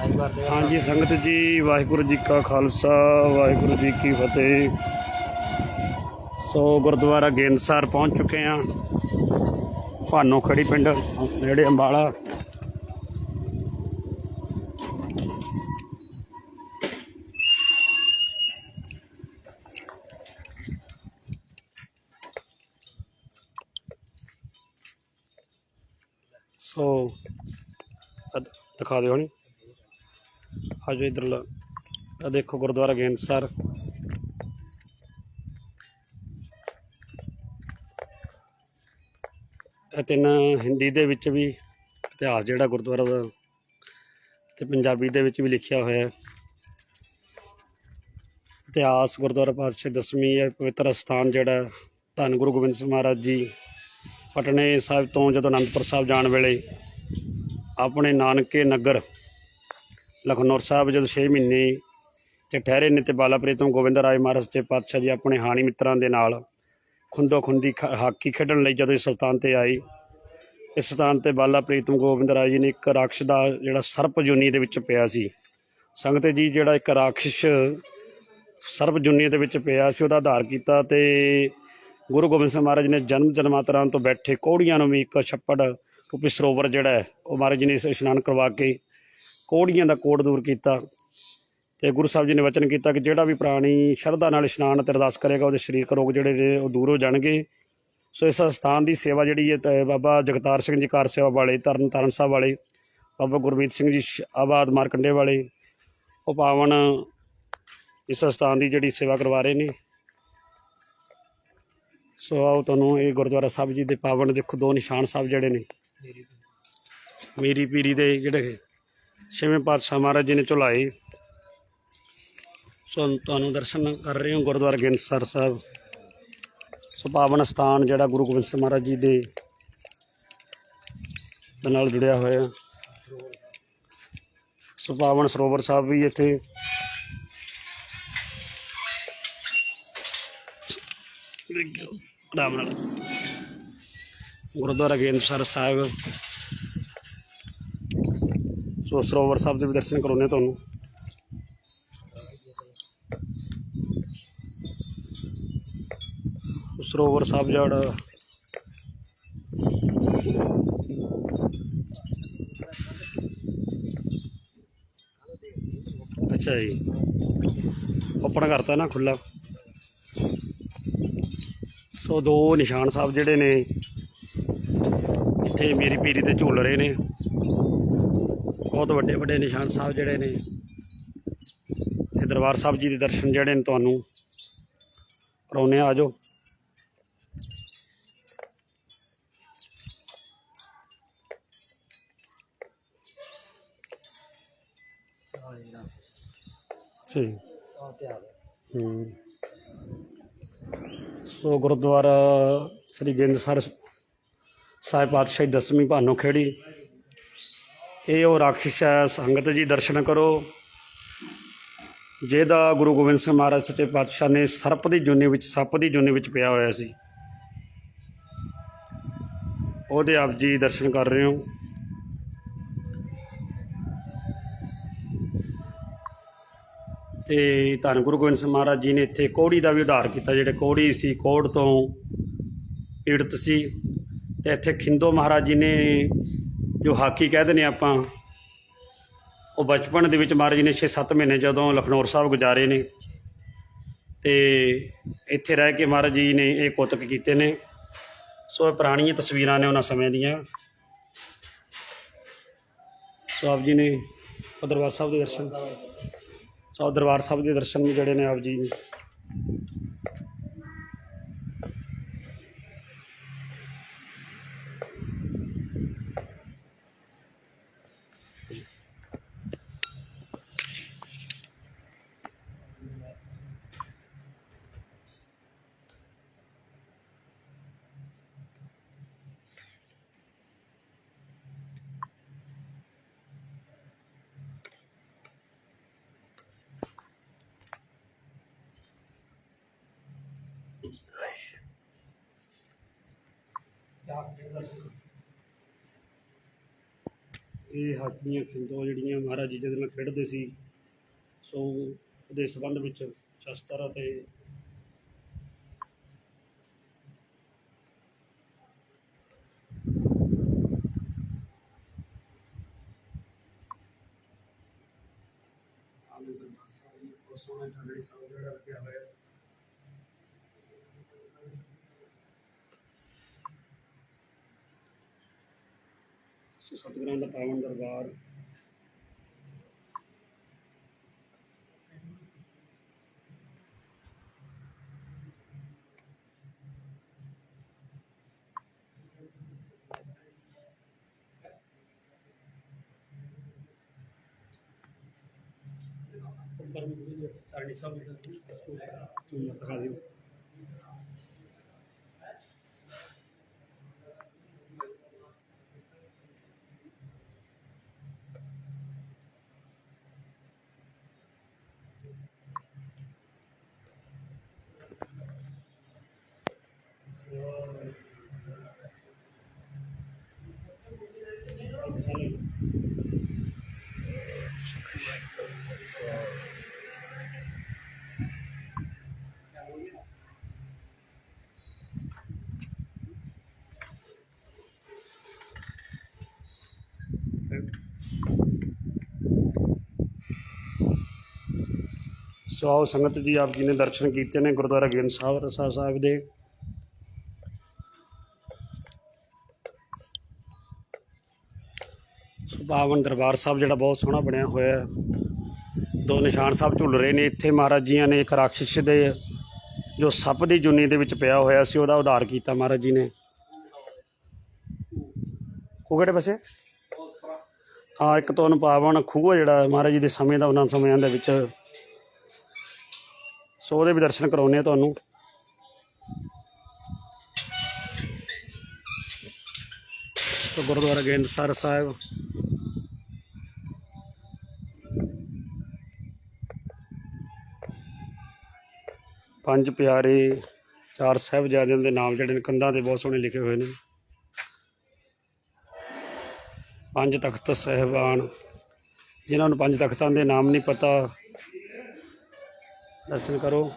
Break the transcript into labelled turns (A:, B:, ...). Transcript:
A: ਆਈ
B: ਹਾਂਜੀ, ਸੰਗਤ ਜੀ, ਵਾਹਿਗੁਰੂ ਜੀ ਕਾ ਖਾਲਸਾ, ਵਾਹਿਗੁਰੂ ਜੀ ਕੀ ਫਤਿਹ। ਸੋ ਗੁਰਦੁਆਰਾ ਗੇਂਦਸਰ ਪਹੁੰਚ ਚੁੱਕੇ ਆ ਭਾਨੋ ਖੜੀ ਪਿੰਡ, ਨੇੜੇ ਅੰਬਾਲਾ। ਸੋ ਦਿਖਾ ਦਿਓ ਹਣੀ। ਆਜੋ ਇਧਰ ਆ ਦੇਖੋ ਗੁਰਦੁਆਰਾ ਗੇਂਦ ਸਰ। ਤਿੰਨ ਹਿੰਦੀ ਦੇ ਵਿੱਚ ਵੀ ਇਤਿਹਾਸ ਜਿਹੜਾ ਗੁਰਦੁਆਰਾ ਦਾ ਤੇ ਪੰਜਾਬੀ ਦੇ ਵਿੱਚ ਵੀ ਲਿਖਿਆ ਹੋਇਆ ਹੈ। ਇਤਿਹਾਸ ਗੁਰਦੁਆਰਾ ਪਾਤਸ਼ਾਹ ਦਸਵੀਂ ਹੈ ਪਵਿੱਤਰ ਸਥਾਨ ਜਿਹੜਾ ਧੰਨ ਗੁਰੂ ਗੋਬਿੰਦ ਸਿੰਘ ਮਹਾਰਾਜ ਜੀ ਪਟਨੇ ਸਾਹਿਬ ਤੋਂ ਜਦੋਂ ਅਨੰਦਪੁਰ ਸਾਹਿਬ ਜਾਣ ਵੇਲੇ ਆਪਣੇ ਨਾਨਕੇ ਨਗਰ, ਲਖਨੌਰ ਸਾਹਿਬ ਜਦੋਂ 6 ਮਹੀਨੇ ਤੇ ਠਹਿਰੇ ਨੇ ਤੇ ਬਾਲਾਪੁਰੀ ਤੋਂ ਗੋਬਿੰਦ ਰਾਏ ਮਹਾਰਾਜ ਤੇ ਪਾਤਸ਼ਾਹ ਜੀ ਆਪਣੇ ਹਾਣੀ ਮਿੱਤਰਾਂ ਦੇ ਨਾਲ ਖੁੰਦੋ ਖੁੰਦੀ ਖ- ਹਾਕੀ ਖੇਡਣ ਲਈ ਜਦੋਂ ਇਸ ਸੁਲਤਾਨ ਤੇ ਆਏ। ਇਸ ਸਥਾਨ ਤੇ ਬਾਲਾਪੁਰੀ ਤੋਂ ਗੋਬਿੰਦ ਰਾਏ ਜੀ ਨੇ ਇੱਕ ਰਾਖਸ਼ ਦਾ ਜਿਹੜਾ ਸਰਪ ਜੁਨੀ ਦੇ ਵਿੱਚ ਪਿਆ ਸੀ। ਸੰਗਤ ਜੀ ਜਿਹੜਾ ਇੱਕ ਰਾਖਸ਼ ਸਰਪ ਜੁਨੀ ਦੇ ਵਿੱਚ ਪਿਆ ਸੀ, ਉਹਦਾ ਆਧਾਰ ਕੀਤਾ ਤੇ ਗੁਰੂ ਗੋਬਿੰਦ ਸਿੰਘ ਮਹਾਰਾਜ ਨੇ ਜਨਮ ਜਨਮਾਂਤਰਾਂ ਤੋਂ ਬੈਠੇ ਕੋੜੀਆਂ ਨੂੰ ਵੀ ਇੱਕ ਛੱਪੜ ਰੂਪੀ ਸਰੋਵਰ ਜਿਹੜਾ ਹੈ, ਉਹ ਮਹਾਰਾਜ ਜੀ ਨੇ ਇਸ ਇਸ਼ਨਾਨ ਕਰਵਾ ਕੇ ਕੋੜੀਆਂ ਦਾ ਕੋੜ ਦੂਰ ਕੀਤਾ ਤੇ ਗੁਰੂ ਸਾਹਿਬ ਜੀ ਨੇ ਵਚਨ ਕੀਤਾ ਕਿ ਜਿਹੜਾ ਵੀ ਪ੍ਰਾਣੀ ਸ਼ਰਧਾ ਨਾਲ ਇਸ਼ਨਾਨ ਅਤੇ ਅਰਦਾਸ ਕਰੇਗਾ, ਉਹਦੇ ਸਰੀਰਕ ਰੋਗ ਜਿਹੜੇ ਨੇ, ਉਹ ਦੂਰ ਹੋ ਜਾਣਗੇ। ਸੋ ਇਸ ਸਥਾਨ ਦੀ ਸੇਵਾ ਜਿਹੜੀ ਹੈ ਬਾਬਾ ਜਗਤਾਰ ਸਿੰਘ ਜੀ ਕਾਰ ਸੇਵਾ ਵਾਲੇ, ਤਰਨ ਤਾਰਨ ਸਾਹਿਬ ਵਾਲੇ, ਬਾਬਾ ਗੁਰਮੀਤ ਸਿੰਘ ਜੀ ਸ਼- ਆਬਾਦ ਮਾਰਕੰਡੇ ਵਾਲੇ, ਉਹ ਪਾਵਨ ਇਸ ਸਥਾਨ ਦੀ ਜਿਹੜੀ ਸੇਵਾ ਕਰਵਾ ਰਹੇ ਨੇ। ਸੋ ਆਓ ਤੁਹਾਨੂੰ ਇਹ ਗੁਰਦੁਆਰਾ ਸਾਹਿਬ ਜੀ ਦੇ ਪਾਵਨ ਦੇਖੋ, ਦੋ ਨਿਸ਼ਾਨ ਸਾਹਿਬ ਜਿਹੜੇ ਨੇ।
A: ਮੇਰੀ
B: ਮੀਰੀ ਪੀਰੀ ਦੇ ਜਿਹੜੇ ਛੇਵੇਂ ਪਾਤਸ਼ਾਹ ਮਹਾਰਾਜ ਜੀ ਨੇ ਝੁਲਾਏ। ਸੋ ਤੁਹਾਨੂੰ ਦਰਸ਼ਨ ਕਰ ਰਹੇ ਹੋ ਗੁਰਦੁਆਰਾ ਗਿੰਦਸਰ ਸਾਹਿਬ ਸੋ ਪਾਵਨ ਸਥਾਨ ਜਿਹੜਾ ਗੁਰੂ ਗੋਬਿੰਦ ਸਿੰਘ ਮਹਾਰਾਜ ਜੀ ਦੇ ਦੇ ਨਾਲ ਜੁੜਿਆ ਹੋਇਆ। ਸੋ ਪਾਵਨ ਸਰੋਵਰ ਸਾਹਿਬ ਵੀ ਇੱਥੇ ਆਰਾਮ ਨਾਲ। ਗੁਰਦੁਆਰਾ ਗਿੰਦਸਰ ਸਾਹਿਬ। ਸੋ ਸਰੋਵਰ ਸਾਹਿਬ ਦੇ ਵੀ ਦਰਸ਼ਨ ਕਰਾਉਣੇ ਤੁਹਾਨੂੰ। ਸਰੋਵਰ ਸਾਹਿਬ ਜਿਹੜਾ ਅੱਛਾ ਜੀ। ਓਪਨ ਕਰਤਾ ਨਾ ਖੁੱਲਾ ਸੋ ਦੋ ਨਿਸ਼ਾਨ ਸਾਹਿਬ ਜਿਹੜੇ ਨੇ ਇੱਥੇ ਮੇਰੀ ਪੀਰੀ ਤੇ ਝੂਲ ਰਹੇ ਨੇ। ਬਹੁਤ ਵੱਡੇ ਵੱਡੇ ਨਿਸ਼ਾਨ ਸਾਹਿਬ ਜਿਹੜੇ ਨੇ ਤੇ ਦਰਬਾਰ ਸਾਹਿਬ ਜੀ ਦੇ ਦਰਸ਼ਨ ਜਿਹੜੇ ਨੇ ਤੁਹਾਨੂੰ ਕਰਾਉਣੇ ਆ ਜਾਓ। ਹੂੰ। ਸੋ ਗੁਰਦੁਆਰਾ ਸ੍ਰੀ ਗੋਬਿੰਦਸਰ ਸਾਹਿਬ ਪਾਤਸ਼ਾਹੀ ਦਸਵੀਂ ਭਾਨੋ ਖੇੜੀ। ਇਹ ਉਹ ਰਾਖਸ਼ ਹੈ, ਸੰਗਤ ਜੀ ਦਰਸ਼ਨ ਕਰੋ। ਜਿਹਦਾ ਗੁਰੂ ਗੋਬਿੰਦ ਸਿੰਘ ਮਹਾਰਾਜ ਸੱਚੇ ਪਾਤਸ਼ਾਹ ਨੇ ਸਰਪ ਦੀ ਜੁਨੀ ਵਿੱਚ, ਸੱਪ ਦੀ ਜੁਨੀ ਵਿੱਚ ਪਿਆ ਹੋਇਆ ਸੀ। ਉਹਦੇ ਆਪ ਜੀ ਦਰਸ਼ਨ ਕਰ ਰਹੇ ਹੋ। ਤੇ ਧੰਨ ਗੁਰੂ ਗੋਬਿੰਦ ਸਿੰਘ ਮਹਾਰਾਜ ਜੀ ਨੇ ਇੱਥੇ ਕੋੜੀ ਦਾ ਵੀ ਉਧਾਰ ਕੀਤਾ, ਜਿਹੜੇ ਕੋੜੀ ਸੀ, ਕੋੜ ਤੋਂ ਪੀੜਤ ਸੀ। ਤੇ ਇੱਥੇ ਖਿੰਦੋ ਮਹਾਰਾਜ ਜੀ ਨੇ ਜੋ ਹਾਕੀ ਕਹਿੰਦੇ ਨੇ ਆਪਾਂ, ਉਹ ਬਚਪਨ ਦੇ ਵਿੱਚ ਮਹਾਰਾਜ ਜੀ ਨੇ 6-7 ਮਹੀਨੇ ਜਦੋਂ ਲਖਨੌਰ ਸਾਹਿਬ ਗੁਜ਼ਾਰੇ ਨੇ ਤੇ ਇੱਥੇ ਰਹਿ ਕੇ ਮਹਾਰਾਜ ਜੀ ਨੇ ਇਹ ਕੁਤਕ ਕੀਤੇ ਨੇ। ਸੋ ਇਹ ਪੁਰਾਣੀਆਂ ਤਸਵੀਰਾਂ ਨੇ ਉਹਨਾਂ ਸਮੇਂ ਦੀਆਂ। ਸੋ ਆਪ ਜੀ ਨੇ ਉਹ ਦਰਬਾਰ ਸਾਹਿਬ ਦੇ ਦਰਸ਼ਨ। ਸੋ ਦਰਬਾਰ ਸਾਹਿਬ ਦੇ ਦਰਸ਼ਨ ਵੀ ਜਿਹੜੇ ਨੇ ਆਪ ਜੀ ਇਹ ਹਾਕੀਆਂ ਖਿੰਦੋ ਜਿਹੜੀਆਂ ਮਹਾਰਾਜ ਜੀ ਦੇ ਨਾਲ ਖੇਡਦੇ ਸੀ, ਸੋ ਉਹਦੇ ਸਬੰਧ ਵਿੱਚ ਸ਼ਸਤਰ ਅਤੇ ਆਲੇ ਦਾ ਸਾਰੀ ਕੋਸੋਂ ਦਾ ਜਿਹੜਾ ਸਾਹ ਜਿਹੜਾ ਸੋ ਸਤਿਗੁਰਾਂ ਦਾ ਪਾਵਨ ਦਰਬਾਰ ਉੱਪਰ ਵੀ ਚਾਰਣੀ ਸਾਹਿਬ ਜਿਹੜਾ ਚੂਨਾ ਦਿਖਾ ਦਿਓ ਸੋ ਆਓ ਸੰਗਤ ਜੀ ਆਪ ਜੀ ਨੇ ਦਰਸ਼ਨ ਕੀਤੇ ਨੇ ਗੁਰਦੁਆਰਾ ਗ੍ਰੰਥ ਸਾਹਿਬ ਰਸਾ ਸਾਹਿਬ ਦੇ। ਸੋ ਪਾਵਨ ਦਰਬਾਰ ਸਾਹਿਬ ਜਿਹੜਾ ਬਹੁਤ ਸੋਹਣਾ ਬਣਿਆ ਹੋਇਆ ਹੈ। ਦੋ ਨਿਸ਼ਾਨ ਸਾਹਿਬ ਝੁੱਲ ਰਹੇ ਨੇ। ਇੱਥੇ ਮਹਾਰਾਜ ਜੀਆਂ ਨੇ ਇੱਕ ਰਾਖਸ਼ ਦੇ ਜੋ ਸੱਪ ਦੀ ਜੁਨੀ ਦੇ ਵਿੱਚ ਪਿਆ ਹੋਇਆ ਸੀ, ਉਹਦਾ ਉਧਾਰ ਕੀਤਾ ਮਹਾਰਾਜ ਜੀ ਨੇ। ਉਹ ਕਿਹੜੇ ਪਾਸੇ? ਹਾਂ, ਇੱਕ ਤੋਂ ਪਾਵਨ ਖੂਹ ਜਿਹੜਾ ਮਹਾਰਾਜ ਜੀ ਦੇ ਸਮੇਂ ਦਾ, ਉਹਨਾਂ ਸਮਿਆਂ ਦੇ ਵਿੱਚ। ਸੋ ਉਹਦੇ ਵੀ ਦਰਸ਼ਨ ਕਰਾਉਣੇ ਆ ਤੁਹਾਨੂੰ। ਗੁਰਦੁਆਰਾ ਗੇਂਦਸਰ ਸਾਹਿਬ ਪੰਜ ਪਿਆਰੇ, ਚਾਰ ਸਾਹਿਬਜ਼ਾਦਿਆਂ ਦੇ ਨਾਮ ਜਿਹੜੇ ਨੇ, ਕੰਧਾਂ ਤੇ ਬਹੁਤ ਸੋਹਣੇ ਲਿਖੇ ਹੋਏ ਨੇ। ਪੰਜ ਤਖਤ ਸਹਿਬਾਨ, ਜਿਨ੍ਹਾਂ ਨੂੰ ਪੰਜ ਤਖਤਾਂ ਦੇ ਨਾਮ ਨਹੀਂ ਪਤਾ, ਦਰਸ਼ਨ ਕਰੋ।